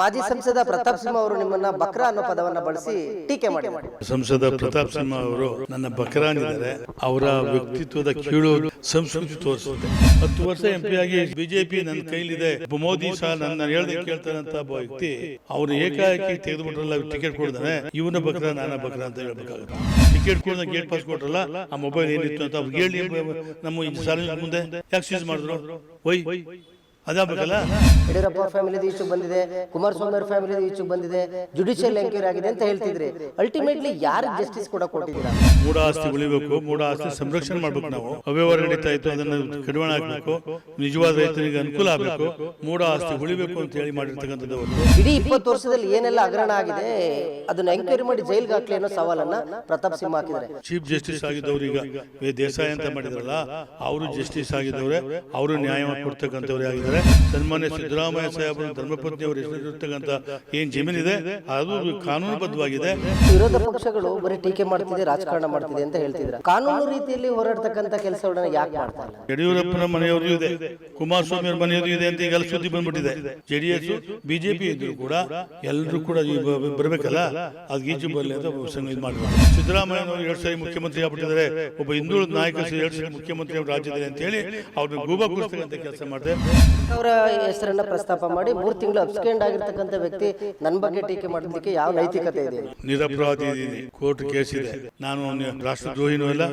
ಮಾಜಿ ಸಂಸದ ಪ್ರತಾಪ್ ಸಿಂಹ ಅವರು ನಿಮ್ಮನ್ನ ಬಕ್ರಾ ಅನ್ನೋ ಪದವನ್ನ ಬಳಸಿ ಟೀಕೆ ಮಾಡಿ ಸಂಸದ ಪ್ರತಾಪ್ ಸಿಂಹ ಅವರು ನನ್ನ ಬಕರಾನಿದ್ದಾರೆ. ಅವರ ವ್ಯಕ್ತಿತ್ವದ ಕೀಳು ಸಂಸ್ಕೃತಿ ತೋರಿಸುತ್ತೆ. ಹತ್ತು ವರ್ಷ ಎಂ ಪಿ ಆಗಿ ಬಿಜೆಪಿ ನನ್ನ ಕೈಲಿದೆ. ಮೋದಿ ಸಹ ನನ್ನ ಹೇಳ್ದೆ ಕೇಳ್ತಾರಂತ ಒಬ್ಬ ವ್ಯಕ್ತಿ ಅವ್ರು ಏಕಾಏಕಿ ತೆಗೆದುಬಿಟ್ರಲ್ಲ ಟಿಕೆಟ್ ಕೊಡ್ದಾನೆ. ಇವನ ಬಕ್ರಾ ನಾನ ಬಕ್ರಾ ಅಂತ ಹೇಳ್ಬೇಕಾಗುತ್ತೆ. ಟಿಕೆಟ್ ಕೊಡ್ದ ಗೇಟ್ ಪಾಸ್ ಕೊಟ್ರಲ್ಲ ಆ ಮೊಬೈಲ್ ಏನಿತ್ತು ಅಂತ ಅವ್ರಿಗೆ ಹೇಳಿ ನಮ್ಮ ಸಾಲಿನ ಮುಂದೆ ಯಾಕೆ ಸೀಸ್ ಮಾಡಿದ್ರು. ಒಯ್ ಅದಾಗಬೇಕಲ್ಲ ಯಡಿಯೂರಪ್ಪ ಫ್ಯಾಮಿಲಿ ಈಚೆಗೆ ಬಂದಿದೆ ಕುಮಾರಸ್ವಾಮಿ ಅವ್ರ ಫ್ಯಾಮಿಲಿ ಈಚೆಗೆ ಬಂದಿದೆ ಜುಡಿಷಿಯಲ್ ಎಂಕ್ವೈರಿ ಆಗಿದೆ ಅಂತ ಹೇಳ್ತಿದ್ರಿ. ಅಲ್ಟಿಮೇಟ್ಲಿ ಯಾರು ಜಸ್ಟಿಸ್ ಕೂಡ ಕೊಟ್ಟಿದ್ದೀರಾ? ಮೂಡ ಆಸ್ತಿ ಉಳಿಬೇಕು ಮೂಡ ಆಸ್ತಿ ಸಂರಕ್ಷಣೆ ಮಾಡ್ಬೇಕು ನಾವು. ಅವ್ಯವಹಾರ ನಡೀತಾ ಇತ್ತು ಅದನ್ನ ಕಡಿವಾಣ ಹಾಕ್ಬೇಕು ನಿಜವಾದ ರೈತರಿಗೆ ಅನುಕೂಲ ಆಗಬೇಕು ಮೂಡ ಆಸ್ತಿ ಉಳಿಬೇಕು ಅಂತ ಹೇಳಿ ಮಾಡಿರ್ತಕ್ಕಂಥದ್ದು ಇಡೀ ಇಪ್ಪತ್ತು ವರ್ಷದಲ್ಲಿ ಏನೆಲ್ಲ ಹಗರಣ ಆಗಿದೆ ಅದನ್ನ ಎಂಕ್ವೈರಿ ಮಾಡಿ ಜೈಲ್ಗೆ ಹಾಕ್ಲಿ ಅನ್ನೋ ಸವಾಲನ್ನ ಪ್ರತಾಪ್ ಸಿಂಹ ಹಾಕಿದ್ದಾರೆ. ಚೀಫ್ ಜಸ್ಟಿಸ್ ಆಗಿದ್ದವ್ರು ಈಗ. ದೇಸಾಯಿ ಅಂತ ಮಾಡಿದ್ರಲ್ಲ ಅವರು ಜಸ್ಟಿಸ್ ಆಗಿದ್ದವ್ರೆ ಅವರು ನ್ಯಾಯ ಕೊಡ್ತಕ್ಕಂಥವ್ರೆ ಆಗಿದ್ದಾರೆ. ಸನ್ಮಾನ್ಯ ಸಿದ್ದರಾಮಯ್ಯ ಸಾಹೇಬರು ಧರ್ಮಪತ್ನಿ ಅವರು ಹೆಸರಿರ್ತಕ್ಕಂಥ ಏನ್ ಜಮೀನಿದೆ ಅದು ಕಾನೂನುಬದ್ಧವಾಗಿದೆ. ವಿರೋಧ ಪಕ್ಷಗಳು ಬರೀ ಟೀಕೆ ಮಾಡ್ತಿದೆ ರಾಜಕಾರಣ ಮಾಡ್ತಿದೆ ಅಂತ ಹೇಳ್ತಿದ್ರೆ ಕಾನೂನು ರೀತಿಯಲ್ಲಿ ಹೋರಾಡ್ತಕ್ಕಂಥ ಕೆಲಸಗಳನ್ನ ಯಾಕೆ ಮಾಡ್ತಾರೆ ಇಲ್ಲ? ಯಡಿಯೂರಪ್ಪನ ಮನೆಯವರು ಇದೆ ಕುಮಾರಸ್ವಾಮಿ ಅವರ ಮನೆಯವರು ಇದೆ ಅಂತ ಈಗ ಸುದ್ದಿ ಬಂದ್ಬಿಟ್ಟಿದೆ. ಜೆಡಿಎಸ್ ಬಿಜೆಪಿ ಇದ್ರು ಕೂಡ ಎಲ್ಲರೂ ಕೂಡ ಬರಬೇಕಲ್ಲ? ಅದು ಈಚು ಬರಲಿ ಅಂತ ಸಂಘ ಇದು ಮಾಡಿದ್ರು ಸಿದ್ದರಾಮಯ್ಯ ಎರಡು ಸಾರಿ ಮುಖ್ಯಮಂತ್ರಿ ಆಗ್ಬಿಟ್ಟಿದ್ದಾರೆ. ಒಬ್ಬ ಹಿಂದುಳಿದ ನಾಯಕ ಎರಡ್ ಸಾರಿ ಮುಖ್ಯಮಂತ್ರಿ ಅವರು ರಾಜ್ಯದಲ್ಲಿ ಅಂತ ಹೇಳಿ ಅವ್ರನ್ನ ಗೂಬ ಕೆಲಸ ಮಾಡಿದೆ ಅವರ ಹೆಸರನ್ನ ಪ್ರಸ್ತಾಪ ಮಾಡಿ ಮೂರು ತಿಂಗಳು ಅಬ್ಸ್ಕೆಂಡ್ ಆಗಿರ್ತಕ್ಕಂಥ ವ್ಯಕ್ತಿ ನನ್ನ ಬಗ್ಗೆ ಟೀಕೆ ಮಾಡೋದಕ್ಕೆ ಯಾವ ನೈತಿಕತೆ ಇದೆ? ನಿರಪರಾಧಿ ಕೋರ್ಟ್ ಕೇಸ್ ಇದೆ. ನಾನು ರಾಷ್ಟ್ರದ್ರೋಹಿನೂ ಇಲ್ಲ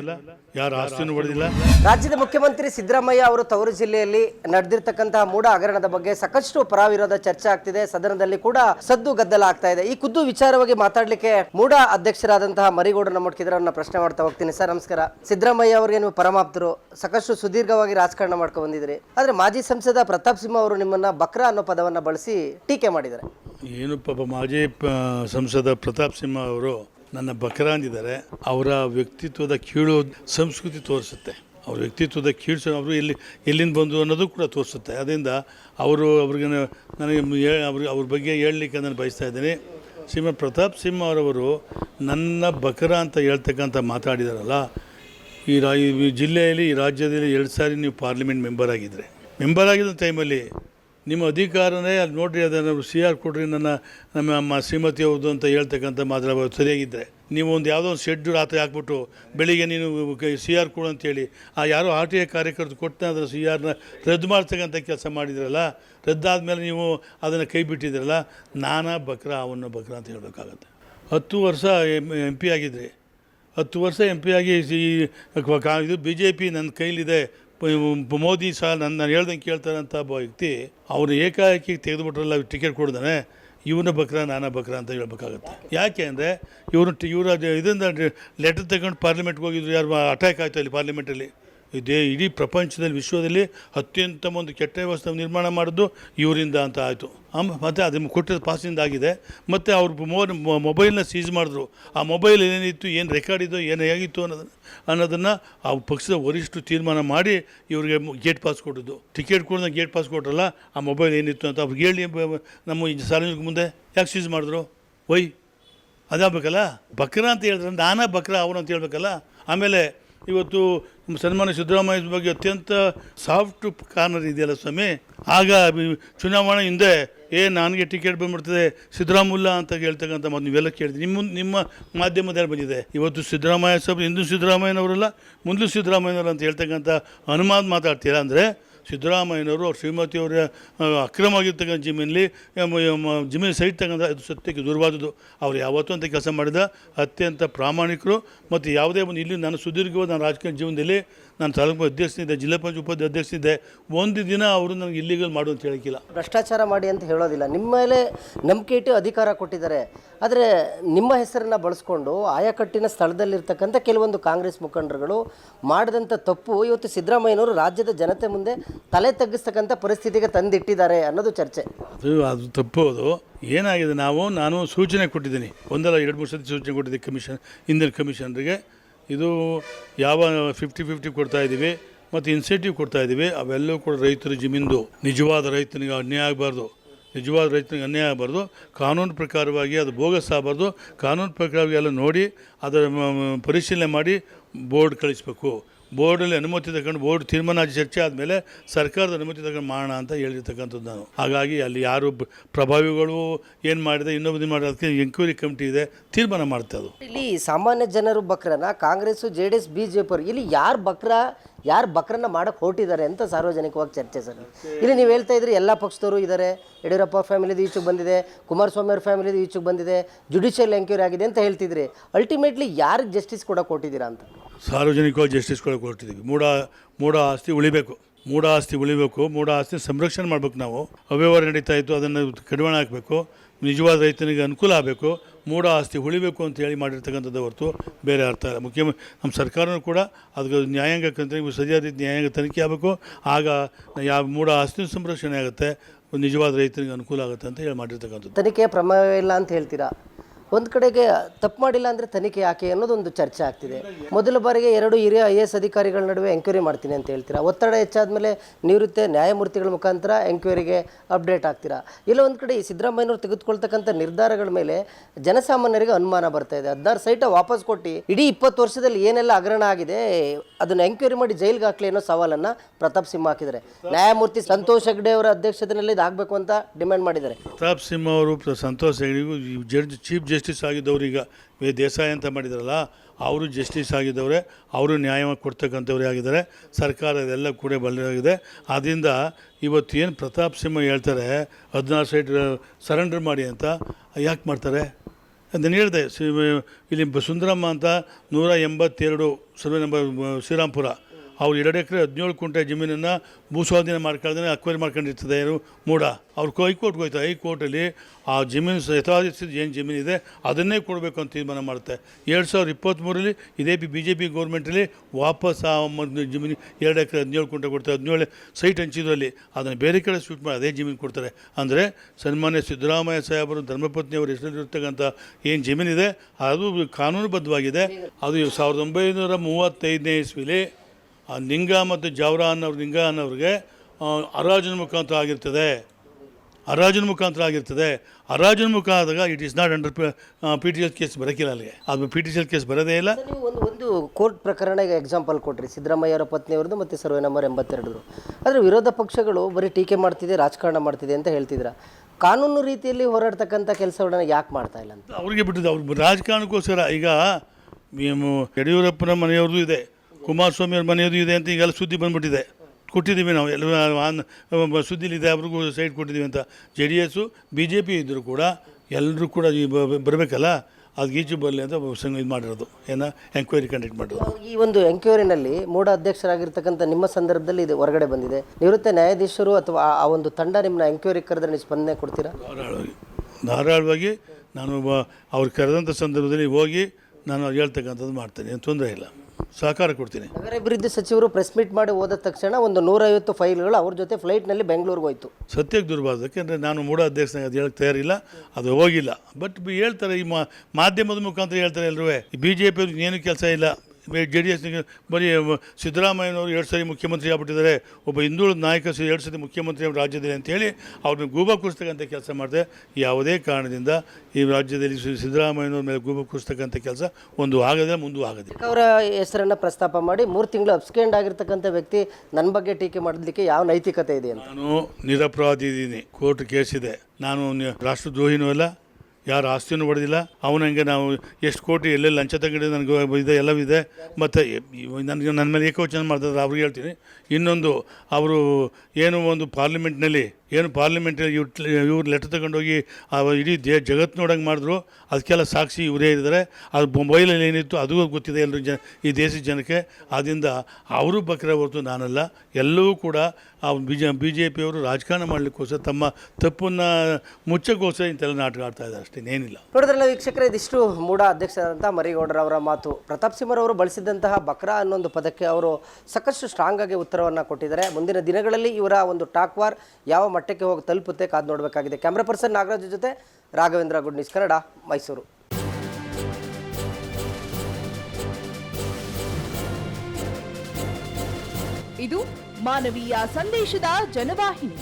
ಯಾರ ಆಸ್ತಿನೂ ಪಡೆದಿಲ್ಲ. ರಾಜ್ಯದ ಮುಖ್ಯಮಂತ್ರಿ ಸಿದ್ದರಾಮಯ್ಯ ಅವರು ತವರು ಜಿಲ್ಲೆಯಲ್ಲಿ ನಡೆದಿರ್ತಕ್ಕಂತಹ ಮೂಡ ಹಗರಣದ ಬಗ್ಗೆ ಸಾಕಷ್ಟು ಪರಾವಿರೋಧ ಚರ್ಚೆ ಆಗ್ತಿದೆ. ಸದನದಲ್ಲಿ ಕೂಡ ಸದ್ದು ಗದ್ದಲ ಆಗ್ತಾ ಇದೆ. ಈ ಖುದ್ದು ವಿಚಾರವಾಗಿ ಮಾತಾಡ್ಲಿಕ್ಕೆ ಮೂಡ ಅಧ್ಯಕ್ಷರಾದಂತಹ ಮರಿಗೌಡ ನಮ್ಮೊಟ್ಟಿಗೆ ಅವ್ರನ್ನ ಪ್ರಶ್ನೆ ಮಾಡ್ತಾ ಹೋಗ್ತೀನಿ. ಸರ್ ನಮಸ್ಕಾರ. ಸಿದ್ದರಾಮಯ್ಯ ಅವರಿಗೆ ನೀವು ಪರಮಾಪ್ತರು? ಸಾಕಷ್ಟು ಸುದೀರ್ಘವಾಗಿ ರಾಜಕಾರಣ ಮಾಡ್ಕೊಂಡು ಬಂದಿದ್ರಿ ಆದ್ರೆ ಮಾಜಿ ಸಂಸದ ಪ್ರತಾಪ್ ಸಿಂಹ ಅವರು ನಿಮ್ಮನ್ನ ಬಕ್ರಾ ಅನ್ನೋ ಪದವನ್ನು ಬಳಸಿ ಟೀಕೆ ಮಾಡಿದ್ದಾರೆ. ಏನು ಪಾಪ ಮಾಜಿ ಸಂಸದ ಪ್ರತಾಪ್ ಸಿಂಹ ಅವರು ನನ್ನ ಬಕರಾಂದಿದ್ದಾರೆ ಅವರ ವ್ಯಕ್ತಿತ್ವದ ಕೀಳು ಸಂಸ್ಕೃತಿ ತೋರಿಸುತ್ತೆ. ಅವ್ರ ವ್ಯಕ್ತಿತ್ವದ ಕೀಳು ಸ- ಅವರು ಎಲ್ಲಿ, ಎಲ್ಲಿಂದ ಬಂದು ಅನ್ನೋದು ಕೂಡ ತೋರಿಸುತ್ತೆ. ಅದರಿಂದ ಅವರು ಅವ್ರಿಗೆ ನನಗೆ ಅವ್ರ ಅವ್ರ ಬಗ್ಗೆ ಹೇಳಲಿಕ್ಕೆ ನಾನು ಬಯಸ್ತಾ ಇದ್ದೀನಿ. ಶ್ರೀಮಂತ್ ಪ್ರತಾಪ್ ಸಿಂಹ ಅವರವರು ನನ್ನ ಬಕರ ಅಂತ ಹೇಳ್ತಕ್ಕಂಥ ಮಾತಾಡಿದಾರಲ್ಲ, ಈ ರಾ ಈ ಜಿಲ್ಲೆಯಲ್ಲಿ, ಈ ರಾಜ್ಯದಲ್ಲಿ ಎರಡು ಸಾರಿ ನೀವು ಪಾರ್ಲಿಮೆಂಟ್ ಮೆಂಬರ್ ಆಗಿದ್ದರೆ ಮೆಂಬರ್ ಆಗಿದ್ದ ಟೈಮಲ್ಲಿ ನಿಮ್ಮ ಅಧಿಕಾರನೇ ಅಲ್ಲಿ ನೋಡಿರಿ, ಅದನ್ನು ಸಿ ಆರ್ ಕೊಡ್ರಿ, ನನ್ನ, ನಮ್ಮ ಶ್ರೀಮತಿ ಹೌದು ಅಂತ ಹೇಳ್ತಕ್ಕಂಥ ಮಾತ್ರ ಸರಿಯಾಗಿದ್ದರೆ ನೀವು ಒಂದು ಯಾವುದೋ ಒಂದು ಶೆಡ್ಯೂಲ್ ರಾತ್ರಿ ಹಾಕ್ಬಿಟ್ಟು ಬೆಳಿಗ್ಗೆ ನೀನು ಸಿ ಆರ್ ಕೊಡು ಅಂತೇಳಿ ಆ ಯಾರೋ ಆರ್ ಟಿ ಐ ಕಾರ್ಯಕರ್ತರು ಕೊಟ್ಟೆ ಅದರ ಸಿ ಆರ್ನ ರದ್ದು ಮಾಡ್ತಕ್ಕಂಥ ಕೆಲಸ ಮಾಡಿದ್ರಲ್ಲ, ರದ್ದಾದಮೇಲೆ ನೀವು ಅದನ್ನು ಕೈ ಬಿಟ್ಟಿದ್ರಲ್ಲ, ನಾನಾ ಬಕ್ರ, ಅವನ್ನ ಬಕ್ರ ಅಂತ ಹೇಳಬೇಕಾಗತ್ತೆ. ಹತ್ತು ವರ್ಷ ಎಂ ಪಿ ಆಗಿದ್ರಿ. ಹತ್ತು ವರ್ಷ ಎಂ ಪಿ ಆಗಿ ಈ ಇದು ಬಿ ಜೆ ಪಿ ನನ್ನ ಕೈಲಿದೆ ಮೋದಿ ಸಹ ನನ್ನ ನಾನು ಹೇಳ್ದಂಗೆ ಕೇಳ್ತಾರಂಥ ಒಬ್ಬ ವ್ಯಕ್ತಿ ಅವ್ರು ಏಕಾಏಕಿ ತೆಗೆದುಬಿಟ್ರಲ್ಲ ಟಿಕೆಟ್ ಕೊಡ್ದಾನೆ, ಇವನ ಬಕ್ರ, ನಾನಾ ಬಕ್ರ ಅಂತ ಹೇಳ್ಬೇಕಾಗತ್ತೆ. ಯಾಕೆ ಅಂದರೆ ಇವರು ಇವರ ಇದರಿಂದ ಲೆಟರ್ ತಗೊಂಡು ಪಾರ್ಲಿಮೆಂಟ್ಗೆ ಹೋಗಿದ್ರು, ಯಾರು ಅಟ್ಯಾಕ್ ಆಯಿತು ಅಲ್ಲಿ ಪಾರ್ಲಿಮೆಂಟಲ್ಲಿ ಇದೇ ಇಡೀ ಪ್ರಪಂಚದಲ್ಲಿ, ವಿಶ್ವದಲ್ಲಿ ಅತ್ಯಂತ ಒಂದು ಕೆಟ್ಟ ವ್ಯವಸ್ಥೆ ನಿರ್ಮಾಣ ಮಾಡಿದ್ದು ಇವರಿಂದ ಅಂತ ಆಯಿತು. ಮತ್ತು ಅದನ್ನು ಕೊಟ್ಟಿರೋ ಪಾಸಿಂದ ಆಗಿದೆ. ಮತ್ತು ಅವ್ರ ಮೊಬೈಲ್ ಮೊಬೈಲ್ನ ಸೀಸ್ ಮಾಡಿದ್ರು. ಆ ಮೊಬೈಲ್ ಏನೇನಿತ್ತು, ಏನು ರೆಕಾರ್ಡ್ ಇದ್ದೋ, ಏನು ಹೇಗಿತ್ತು ಅನ್ನೋದನ್ನು ಅನ್ನೋದನ್ನು ಆ ಪಕ್ಷದ ವರಿಷ್ಠರು ತೀರ್ಮಾನ ಮಾಡಿ ಇವರಿಗೆ ಗೇಟ್ ಪಾಸ್ ಕೊಟ್ಟಿದ್ದು. ಟಿಕೆಟ್ ಕೊಡ್ದ ಗೇಟ್ ಪಾಸ್ ಕೊಟ್ರಲ್ಲ, ಆ ಮೊಬೈಲ್ ಏನಿತ್ತು ಅಂತ ಅವ್ರಿಗೆ ಹೇಳಿ ನಮ್ಮ ಸಾರ್ವಜನಿಕ ಮುಂದೆ ಯಾಕೆ ಸೀಸ್ ಮಾಡಿದ್ರು? ಒಯ್ ಅದಾಗಬೇಕಲ್ಲ? ಬಕ್ರ ಅಂತ ಹೇಳಿದ್ರೆ ನಾನಾ ಬಕ್ರ ಅವನು ಅಂತ ಹೇಳ್ಬೇಕಲ್ಲ? ಆಮೇಲೆ ಇವತ್ತು ಸನ್ಮಾನ್ಯ ಸಿದ್ದರಾಮಯ್ಯ ಬಗ್ಗೆ ಅತ್ಯಂತ ಸಾಫ್ಟ್ ಕಾರ್ನರ್ ಇದೆಯಲ್ಲ ಸ್ವಾಮಿ. ಆಗ ಚುನಾವಣೆ ಹಿಂದೆ, ಏ, ನನಗೆ ಟಿಕೆಟ್ ಬಂದ್ಬಿಡ್ತದೆ, ಸಿದ್ದರಾಮುಲ್ಲ ಅಂತ ಹೇಳ್ತಕ್ಕಂಥ ಮತ್ತು ನೀವೆಲ್ಲ ಕೇಳಿದ್ರಿ. ನಿಮ್ಮ ನಿಮ್ಮ ಮಾಧ್ಯಮದಲ್ಲಿ ಬಂದಿದೆ. ಇವತ್ತು ಸಿದ್ದರಾಮಯ್ಯ ಸಾಹೇಬ್ ಹಿಂದೂ ಸಿದ್ದರಾಮಯ್ಯನವರಲ್ಲ, ಮುಂದೂ ಸಿದ್ದರಾಮಯ್ಯನವರು ಅಂತ ಹೇಳ್ತಕ್ಕಂಥ ಅನುಮಾನ ಮಾತಾಡ್ತೀರಾ ಅಂದರೆ ಸಿದ್ದರಾಮಯ್ಯನವರು ಅವ್ರ ಶ್ರೀಮತಿಯವರ ಅಕ್ರಮವಾಗಿರ್ತಕ್ಕಂಥ ಜಮೀನಲ್ಲಿ ಜಮೀನು ಸೈಟ್ ತಗೊಂಡ ಅದು ಸತ್ಯಕ್ಕೆ ದೂರವಾದದ್ದು. ಅವ್ರು ಯಾವತ್ತೂ ಅಂತ ಕೆಲಸ ಮಾಡಿದ ಅತ್ಯಂತ ಪ್ರಾಮಾಣಿಕರು. ಮತ್ತು ಯಾವುದೇ ಒಂದು ಇಲ್ಲಿ ನಾನು ಸುದೀರ್ಘವಾದ ನಾನು ರಾಜಕೀಯ ಜೀವನದಲ್ಲಿ ನಾನು ತಾಲೂಕು ಅಧ್ಯಕ್ಷನಿದ್ದೆ ಜಿಲ್ಲಾ ಪಂಚಾಯತ್ ಉಪಾಧ್ಯ ಅಧ್ಯಕ್ಷನಿದ್ದೆ ಒಂದು ದಿನ ಅವರು ನನಗೆ ಇಲ್ಲಿಗಲ್ ಮಾಡು ಅಂತ ಹೇಳಿಕ್ಕಿಲ್ಲ. ಭ್ರಷ್ಟಾಚಾರ ಮಾಡಿ ಅಂತ ಹೇಳೋದಿಲ್ಲ. ನಿಮ್ಮ ಮೇಲೆ ನಂಬಿಕೆ ಇಟ್ಟು ಅಧಿಕಾರ ಕೊಟ್ಟಿದ್ದಾರೆ. ಆದರೆ ನಿಮ್ಮ ಹೆಸರನ್ನು ಬಳಸ್ಕೊಂಡು ಆಯಕಟ್ಟಿನ ಸ್ಥಳದಲ್ಲಿರ್ತಕ್ಕಂಥ ಕೆಲವೊಂದು ಕಾಂಗ್ರೆಸ್ ಮುಖಂಡರುಗಳು ಮಾಡಿದಂಥ ತಪ್ಪು ಇವತ್ತು ಸಿದ್ದರಾಮಯ್ಯನವರು ರಾಜ್ಯದ ಜನತೆ ಮುಂದೆ ತಲೆ ತಗ್ಗಿಸ್ತಕ್ಕಂಥ ಪರಿಸ್ಥಿತಿಗೆ ತಂದಿಟ್ಟಿದ್ದಾರೆ ಅನ್ನೋದು ಚರ್ಚೆ. ಅದು ಅದು ತಪ್ಪು ಅದು. ಏನಾಗಿದೆ? ನಾವು ನಾನು ಸೂಚನೆ ಕೊಟ್ಟಿದ್ದೀನಿ. ಒಂದಲ್ಲ ಎರಡು ಮೂರು ಸತಿ ಸೂಚನೆ ಕೊಟ್ಟಿದ್ದೆ ಕಮಿಷನ್ ಹಿಂದಿನ ಕಮಿಷನರಿಗೆ. ಇದು ಯಾವ ಫಿಫ್ಟಿ ಫಿಫ್ಟಿ ಕೊಡ್ತಾ ಇದ್ದೀವಿ ಮತ್ತು ಇನ್ಸೆಂಟಿವ್ ಕೊಡ್ತಾ ಇದ್ದೀವಿ. ಅವೆಲ್ಲವೂ ಕೂಡ ರೈತರ ಜಮೀನ್ದು ನಿಜವಾದ ರೈತನಿಗೆ ಅನ್ಯಾಯ ಆಗಬಾರ್ದು. ನಿಜವಾದ ರೈತನಿಗೆ ಅನ್ಯಾಯ ಆಗಬಾರ್ದು. ಕಾನೂನು ಪ್ರಕಾರವಾಗಿ ಅದು ಬೋಗಸ್ ಆಗಬಾರ್ದು. ಕಾನೂನು ಪ್ರಕಾರವಾಗಿ ಎಲ್ಲ ನೋಡಿ ಅದರ ಪರಿಶೀಲನೆ ಮಾಡಿ ಬೋರ್ಡ್ ಕಳಿಸ್ಬೇಕು. ಬೋರ್ಡಲ್ಲಿ ಅನುಮತಿ ತಗೊಂಡು ಬೋರ್ಡ್ ತೀರ್ಮಾನ ಚರ್ಚೆ ಆದಮೇಲೆ ಸರ್ಕಾರದ ಅನುಮತಿ ತಗೊಂಡು ಮಾಡೋಣ ಅಂತ ಹೇಳಿರ್ತಕ್ಕಂಥದ್ದು ನಾನು. ಹಾಗಾಗಿ ಅಲ್ಲಿ ಯಾರು ಪ್ರಭಾವಿಗಳು ಏನು ಮಾಡಿದೆ ಇನ್ನೊಬ್ಬರು ಅದಕ್ಕೆ ಎಂಕ್ವೈರಿ ಕಮಿಟಿ ಇದೆ, ತೀರ್ಮಾನ ಮಾಡ್ತಾ ಅದು. ಇಲ್ಲಿ ಸಾಮಾನ್ಯ ಜನರು ಬಕ್ರನ Congress J D S, B J P ಇಲ್ಲಿ ಯಾರು ಬಕ್ರ ಯಾರು ಬಕ್ರನ್ನ ಮಾಡಕ್ಕೆ ಹೊರಟಿದ್ದಾರೆ ಅಂತ ಸಾರ್ವಜನಿಕವಾಗಿ ಚರ್ಚೆ ಸರ್. ಇಲ್ಲಿ ನೀವು ಹೇಳ್ತಾ ಇದ್ರಿ ಎಲ್ಲ ಪಕ್ಷದವರು ಇದ್ದಾರೆ ಯಡಿಯೂರಪ್ಪ ಫ್ಯಾಮಿಲಿದು ಈಚೆಗೆ ಬಂದಿದೆ, ಕುಮಾರಸ್ವಾಮಿ ಅವ್ರ ಫ್ಯಾಮಿಲಿದು ಈಚೆಗೆ ಬಂದಿದೆ, ಜುಡಿಷಿಯಲ್ ಎಂಕ್ವೈರಿ ಆಗಿದೆ ಅಂತ ಹೇಳ್ತಿದ್ರಿ. ಅಲ್ಟಿಮೇಟ್ಲಿ ಯಾರಿಗೆ ಜಸ್ಟಿಸ್ ಕೊಡೋಕೆ ಕೊಟ್ಟಿದ್ದೀರಾ ಅಂತ? ಸಾರ್ವಜನಿಕವಾಗಿ ಜಸ್ಟಿಸ್ ಕೊಡೋಕೆ ಕೊಟ್ಟಿದ್ದೀವಿ. ಮೂಢ ಮೂಢ ಆಸ್ತಿ ಉಳಿಬೇಕು. ಮೂಢ ಆಸ್ತಿ ಉಳಿಬೇಕು ಮೂಢ ಆಸ್ತಿ ಸಂರಕ್ಷಣೆ ಮಾಡ್ಬೇಕು ನಾವು. ಅವ್ಯವಹಾರ ನಡೀತಾ ಇತ್ತು, ಅದನ್ನು ಕಡಿವಾಣ ಹಾಕಬೇಕು, ನಿಜವಾದ ರೈತನಿಗೆ ಅನುಕೂಲ ಆಗಬೇಕು ಮೂಢ ಆಸ್ತಿ ಉಳಿಬೇಕು ಅಂತ ಹೇಳಿ ಮಾಡಿರ್ತಕ್ಕಂಥದ್ದು ಹೊರತು ಬೇರೆ ಅರ್ಥ ಇಲ್ಲ. ಮುಖ್ಯ ನಮ್ಮ ಸರ್ಕಾರನೂ ಕೂಡ ಅದಕ್ಕೆ ನ್ಯಾಯಾಂಗ ಕಂತ್ರಿ ಸರಿಯಾದ ನ್ಯಾಯಾಂಗ ತನಿಖೆ ಆಗಬೇಕು, ಆಗ ಯಾವ ಮೂಢ ಆಸ್ತಿ ಸಂರಕ್ಷಣೆ ಆಗುತ್ತೆ ನಿಜವಾದ ರೈತನಿಗೆ ಅನುಕೂಲ ಆಗುತ್ತೆ ಅಂತ ಹೇಳಿ ಮಾಡಿರ್ತಕ್ಕಂಥದ್ದು. ತನಿಖೆ ಪ್ರಮೇಯ ಇಲ್ಲ ಅಂತ ಹೇಳ್ತೀರಾ? ಒಂದು ಕಡೆಗೆ ತಪ್ಪು ಮಾಡಿಲ್ಲ ಅಂದರೆ ತನಿಖೆ ಯಾಕೆ ಅನ್ನೋದೊಂದು ಚರ್ಚೆ ಆಗ್ತಿದೆ. ಮೊದಲ ಬಾರಿಗೆ ಎರಡು ಹಿರಿಯ ಐ ಎಸ್ ಅಧಿಕಾರಿಗಳ ನಡುವೆ ಎಂಕ್ವೈರಿ ಮಾಡ್ತೀನಿ ಅಂತ ಹೇಳ್ತೀರಾ? ಒತ್ತಡ ಹೆಚ್ಚಾದ ಮೇಲೆ ನಿವೃತ್ತ ನ್ಯಾಯಮೂರ್ತಿಗಳ ಮುಖಾಂತರ ಎಂಕ್ವೈರಿಗೆ ಅಪ್ಡೇಟ್ ಆಗ್ತೀರಾ? ಇಲ್ಲ ಒಂದು ಕಡೆ ಈ ಸಿದ್ದರಾಮಯ್ಯನವ್ರು ತೆಗೆದುಕೊಳ್ತಕ್ಕಂಥ ನಿರ್ಧಾರಗಳ ಮೇಲೆ ಜನಸಾಮಾನ್ಯರಿಗೆ ಅನುಮಾನ ಬರ್ತಾ ಇದೆ. ಹದಿನಾರು ಸೈಟ ವಾಪಸ್ ಕೊಟ್ಟು ಇಡೀ ಇಪ್ಪತ್ತು ವರ್ಷದಲ್ಲಿ ಏನೆಲ್ಲ ಹಗರಣ ಆಗಿದೆ, ಅದನ್ನು ಎಂಕ್ವೈರಿ ಮಾಡಿ ಜೈಲಿಗೆ ಹಾಕಲಿ ಅನ್ನೋ ಸವಾಲನ್ನು ಪ್ರತಾಪ್ ಸಿಂಹ ಹಾಕಿದ್ದಾರೆ. ನ್ಯಾಯಮೂರ್ತಿ ಸಂತೋಷ್ ಹೆಗ್ಡೆ ಅವರ ಅಧ್ಯಕ್ಷತೆಯಲ್ಲಿ ಇದು ಆಗಬೇಕು ಅಂತ ಡಿಮ್ಯಾಂಡ್ ಮಾಡಿದ್ದಾರೆ. ಪ್ರತಾಪ್ ಸಿಂಹ ಅವರು, ಸಂತೋಷ್ ಹೆಗ್ಡೆಗೂ ಜಡ್ಜ್ ಚೀಫ್ ಜಸ್ಟಿಸ್ ಆಗಿದ್ದವ್ರು ಈಗ ದೇಸಾಯಿ ಅಂತ ಮಾಡಿದಾರಲ್ಲ, ಅವರು ಜಸ್ಟಿಸ್ ಆಗಿದ್ದವರೇ, ಅವರು ನ್ಯಾಯವಾಗಿ ಕೊಡ್ತಕ್ಕಂಥವ್ರೇ ಆಗಿದ್ದಾರೆ, ಸರ್ಕಾರ ಇದೆಲ್ಲ ಕೂಡ ಬಲಾಗಿದೆ ಆದ್ದರಿಂದ ಇವತ್ತು ಏನು ಪ್ರತಾಪ್ ಸಿಂಹ ಹೇಳ್ತಾರೆ, ಹದಿನಾರು ಸೈಟ್ ಸರೆಂಡರ್ ಮಾಡಿ ಅಂತ, ಯಾಕೆ ಮಾಡ್ತಾರೆ? ಅದನ್ನು ಹೇಳಿದೆ ಇಲ್ಲಿ ಸುಂದರಮ್ಮ ಅಂತ ನೂರ ಎಂಬತ್ತೆರಡು ಸರ್ವೆ ನಂಬರ್ ಶ್ರೀರಾಮ್ಪುರ ಅವ್ರು ಎರಡು ಎಕರೆ ಹದಿನೇಳು ಕುಂಟೆ ಜಮೀನನ್ನು ಭೂಸ್ವಾಧೀನ ಮಾಡ್ಕೊಳ್ದೇ ಅಕ್ವೈರ್ ಮಾಡ್ಕೊಂಡಿರ್ತದೆ ಏನು ಮೂಡ. ಅವ್ರು ಹೈಕೋರ್ಟ್ಗೆ ಹೋಯ್ತಾರೆ. ಹೈಕೋರ್ಟಲ್ಲಿ ಆ ಜಮೀನು ಯಥಾಸ್ಥಿತಿ ಏನು ಜಮೀನಿದೆ ಅದನ್ನೇ ಕೊಡಬೇಕು ಅಂತ ತೀರ್ಮಾನ ಮಾಡುತ್ತೆ. ಎರಡು ಸಾವಿರದ ಇಪ್ಪತ್ತ್ಮೂರಲ್ಲಿ ಇದೇ ಬಿ ಬಿ ಜೆ ಪಿ ಗೌರ್ಮೆಂಟಲ್ಲಿ ವಾಪಸ್ ಆ ಜಮೀನು ಎರಡು ಎಕರೆ ಹದಿನೇಳು ಕುಂಟೆ ಕೊಡ್ತಾರೆ. ಹದಿನೇಳು ಸೈಟ್ ಹಂಚಿದ್ರಲ್ಲಿ. ಅದನ್ನು ಬೇರೆ ಕಡೆ ಶೂಟ್ ಮಾಡಿ ಅದೇ ಜಮೀನು ಕೊಡ್ತಾರೆ. ಅಂದರೆ ಸನ್ಮಾನ್ಯ ಸಿದ್ದರಾಮಯ್ಯ ಸಾಹೇಬರು ಧರ್ಮಪತ್ನಿಯವರು ಹೆಸರಲ್ಲಿರ್ತಕ್ಕಂಥ ಏನು ಜಮೀನಿದೆ, ಅದು ಕಾನೂನುಬದ್ಧವಾಗಿದೆ. ಅದು ಸಾವಿರದ ಒಂಬೈನೂರ ಮೂವತ್ತೈದನೇ ಇಸ್ವಿಲಿ ಆ ನಿಂಗ ಮತ್ತು ಜಾವ್ರಾ ಅನ್ನೋರು ನಿಂಗ ಅನ್ನೋರಿಗೆ ಅರಾಜನ ಮುಖಾಂತರ ಆಗಿರ್ತದೆ. ಹರಾಜಿನ ಮುಖಾಂತರ ಆಗಿರ್ತದೆ. ಹರಾಜಿನ ಮುಖ ಆದಾಗ it is not under P T L case ಬರೋಕ್ಕಿಲ್ಲ ಅಲ್ಲಿಗೆ ಅದು ಪಿ ಟಿ ಎಲ್ ಕೇಸ್ ಬರೋದೇ ಇಲ್ಲ. ನೀವು ಒಂದು ಒಂದು ಕೋರ್ಟ್ ಪ್ರಕರಣ ಎಕ್ಸಾಂಪಲ್ ಕೊಟ್ರಿ. ಅವರ ಪತ್ನಿಯವ್ರದ್ದು ಮತ್ತು ಸರ್ವೆ ನಂಬರ್ ಎಂಬತ್ತೆರಡರು ಆದರೆ ವಿರೋಧ ಪಕ್ಷಗಳು ಬರೀ ಟೀಕೆ ಮಾಡ್ತಿದೆ ರಾಜಕಾರಣ ಮಾಡ್ತಿದೆ ಅಂತ ಹೇಳ್ತಿದ್ರ. ಕಾನೂನು ರೀತಿಯಲ್ಲಿ ಹೋರಾಡ್ತಕ್ಕಂಥ ಕೆಲಸಗಳನ್ನ ಯಾಕೆ ಮಾಡ್ತಾ ಇಲ್ಲ ಅಂತ? ಅವ್ರಿಗೆ ಬಿಟ್ಟಿದ್ದು ಅವ್ರ ರಾಜಕಾರಣಕ್ಕೋಸ್ಕರ. ಈಗ ಯಡಿಯೂರಪ್ಪನ ಮನೆಯವ್ರದ್ದು ಇದೆ. ಕುಮಾರಸ್ವಾಮಿ ಅವ್ರ ಮನೆಯದು ಇದೆ ಅಂತ ಈಗೆಲ್ಲ ಸುದ್ದಿ ಬಂದ್ಬಿಟ್ಟಿದೆ. ಕೊಟ್ಟಿದ್ದೀವಿ ನಾವು. ಎಲ್ಲ ಸುದ್ದಿಲಿದೆ ಅವ್ರಿಗೂ ಸೈಡ್ ಕೊಟ್ಟಿದ್ದೀವಿ ಅಂತ. J D S B J P ಇದ್ದರೂ ಕೂಡ ಎಲ್ಲರೂ ಕೂಡ ಈ ಬರಬೇಕಲ್ಲ? ಅದು ಈಚೆ ಬರಲಿ ಅಂತ ಸಂಘ ಇದು ಮಾಡಿರೋದು. ಏನೋ? ಎಂಕ್ವೈರಿ ಕಂಡಕ್ಟ್ ಮಾಡಿರೋದು. ಈ ಒಂದು ಎಂಕ್ವೈರಿನಲ್ಲಿ ಮೂಡ ಅಧ್ಯಕ್ಷರಾಗಿರ್ತಕ್ಕಂಥ ನಿಮ್ಮ ಸಂದರ್ಭದಲ್ಲಿ ಇದು ಹೊರಗಡೆ ಬಂದಿದೆ. ನಿವೃತ್ತ ನ್ಯಾಯಾಧೀಶರು ಅಥವಾ ಆ- ಒಂದು ತಂಡ ನಿಮ್ಮನ್ನ ಎಂಕ್ವೈರಿ ಕರೆದ್ರೆ ನೀವು ಸ್ಪಂದನೆ ಕೊಡ್ತೀರಾ? ಧಾರಾಳವಾಗಿ. ಧಾರಾಳವಾಗಿ ನಾನು ಅವ್ರು ಕರೆದಂಥ ಸಂದರ್ಭದಲ್ಲಿ ಹೋಗಿ ನಾನು ಹೇಳ್ತಕ್ಕಂಥದ್ದು ಮಾಡ್ತೇನೆ. ಏನು ತೊಂದರೆ ಇಲ್ಲ. ಸಹಕಾರ ಕೊಡ್ತೀನಿ. ನಗರಾಭಿವೃದ್ಧಿ ಸಚಿವರು ಪ್ರೆಸ್ ಮೀಟ್ ಮಾಡಿ ಹೋದ ತಕ್ಷಣ ಒಂದು ನೂರೈವತ್ತು ಫೈಲ್ಗಳು ಅವ್ರ ಜೊತೆ ಫ್ಲೈಟ್ನಲ್ಲಿ ಬೆಂಗಳೂರಿಗೆ ಹೋಯ್ತು. ಸತ್ಯಕ್ಕೆ ದುರ್ಬಾರ್ದು ಯಾಕೆಂದರೆ ನಾನು ಮೂಡ ಅಧ್ಯಕ್ಷನಾಗ ಅದು ಹೇಳಕ್ಕೆ ತಯಾರಿಲ್ಲ ಅದು ಹೋಗಿಲ್ಲ. ಬಟ್ ಹೇಳ್ತಾರೆ ಈ ಮಾಧ್ಯಮದ ಮುಖಾಂತರ ಹೇಳ್ತಾರೆ ಎಲ್ಲರೂ ಬಿ ಜೆ ಪಿ ಏನು ಕೆಲಸ ಇಲ್ಲ. ಜೆ ಡಿ ಎಸ್ನಿಗೆ ಬರೀ ಸಿದ್ದರಾಮಯ್ಯನವರು ಎರಡು ಸರಿ ಮುಖ್ಯಮಂತ್ರಿ ಆಗ್ಬಿಟ್ಟಿದ್ದಾರೆ. ಒಬ್ಬ ಹಿಂದುಳಿದ ನಾಯಕ ಸ- ಎರಡು ಸರಿ ಮುಖ್ಯಮಂತ್ರಿ ಅವ್ರ ರಾಜ್ಯದಲ್ಲಿ ಅಂತೇಳಿ ಅವ್ರನ್ನ ಗೂಬ ಕೂರಿಸ್ತಕ್ಕಂಥ ಕೆಲಸ ಮಾಡಿದೆ. ಯಾವುದೇ ಕಾರಣದಿಂದ ಈ ರಾಜ್ಯದಲ್ಲಿ ಸಿದ್ದರಾಮಯ್ಯನವ್ರ ಮೇಲೆ ಗೂಬ ಕೂರಿಸ್ತಕ್ಕಂಥ ಕೆಲಸ ಒಂದು ಆಗದೆ ಮುಂದೂ ಆಗದೆ. ಅವರ ಹೆಸರನ್ನ ಪ್ರಸ್ತಾಪ ಮಾಡಿ ಮೂರು ತಿಂಗಳು ಅಬ್ಸ್ಕೆಂಡ್ ಆಗಿರ್ತಕ್ಕಂಥ ವ್ಯಕ್ತಿ ನನ್ನ ಬಗ್ಗೆ ಟೀಕೆ ಮಾಡಲಿಕ್ಕೆ ಯಾವ ನೈತಿಕತೆ ಇದೆ ನಾನು ನಿರಪರಾಧಿ ಇದ್ದೀನಿ ಕೋರ್ಟ್ ಕೇಸಿದೆ ನಾನು ರಾಷ್ಟ್ರದ್ರೋಹಿನೂ ಅಲ್ಲ ಯಾರ ಆಸ್ತಿನೂ ಹೊಡೆದಿಲ್ಲ ಅವನಂಗೆ ನಾವು ಎಷ್ಟು ಕೋಟಿ, ಎಲ್ಲೆಲ್ಲಿ ಲಂಚ ತಗೊಂಡಿದ್ದು ನನಗೆ ಇದೆ, ಎಲ್ಲವಿದೆ. ಮತ್ತು ನನಗೆ, ನನ್ನ ಮೇಲೆ ಏಕವಚನ ಮಾಡ್ತಾರೆ ಅವ್ರಿಗೆ ಹೇಳ್ತೀನಿ. ಇನ್ನೊಂದು, ಅವರು ಏನು ಒಂದು ಪಾರ್ಲಿಮೆಂಟ್ನಲ್ಲಿ ಏನು ಪಾರ್ಲಿಮೆಂಟಲ್ಲಿ ಇವ್ರು ಇವ್ರು ಲೆಟರ್ ತಗೊಂಡೋಗಿ ಇಡೀ ದೇ ಜಗತ್ತು ನೋಡಂಗೆ ಮಾಡಿದ್ರು ಅದಕ್ಕೆಲ್ಲ ಸಾಕ್ಷಿ ಇವರೇ ಇದ್ದಾರೆ. ಅದು ಮೊಬೈಲಲ್ಲಿ ಏನಿತ್ತು ಅದು ಗೊತ್ತಿದೆ ಎಲ್ಲರೂ ಜ ಈ ದೇಶದ ಜನಕ್ಕೆ. ಆದ್ದರಿಂದ ಅವರು ಬಕ್ರ ಹೊರತು ನಾನಲ್ಲ, ಎಲ್ಲವೂ ಕೂಡ ಆ ಬಿ ಜೆ ಬಿ ಜೆ ಪಿಯವರು ರಾಜಕಾರಣ ಮಾಡಲಿಕ್ಕೋಸ್ಕರ ತಮ್ಮ ತಪ್ಪನ್ನು ಮುಚ್ಚಕ್ಕೋಸ್ಕರ ಇಂತೆಲ್ಲ ನಾಟಕ ಆಡ್ತಾ ಇದ್ದಾರೆ ಅಷ್ಟೇ ಏನಿಲ್ಲ ನೋಡಿದ್ರಲ್ಲ ವೀಕ್ಷಕರ, ಇದಿಷ್ಟು ಮೂಡ ಅಧ್ಯಕ್ಷರಾದಂಥ ಮರಿಗೌಡರವರ ಮಾತು. ಪ್ರತಾಪ್ ಸಿಂಹರವರು ಬಳಸಿದಂತಹ ಬಕ್ರಾ ಅನ್ನೊಂದು ಪದಕ್ಕೆ ಅವರು ಸಾಕಷ್ಟು ಸ್ಟ್ರಾಂಗ್ ಆಗಿ ಉತ್ತರವನ್ನು ಕೊಟ್ಟಿದ್ದಾರೆ. ಮುಂದಿನ ದಿನಗಳಲ್ಲಿ ಇವರ ಒಂದು ಟಾಕ್ವಾರ್ ಯಾವ ಮಟ್ಟಕ್ಕೆ ಹೋಗಿ ತಲುಪುತ್ತೆ, ಕಾದು ನೋಡಬೇಕಾಗಿದೆ. ಕ್ಯಾಮ್ರಾ ಪರ್ಸನ್ ನಾಗರಾಜ್ ಜೊತೆ ರಾಘವೇಂದ್ರ ಗುಡ್ ಕನ್ನಡ, ಮೈಸೂರು. ಇದು ಮಾನವೀಯ ಸಂದೇಶದ ಜನವಾಹಿನಿ.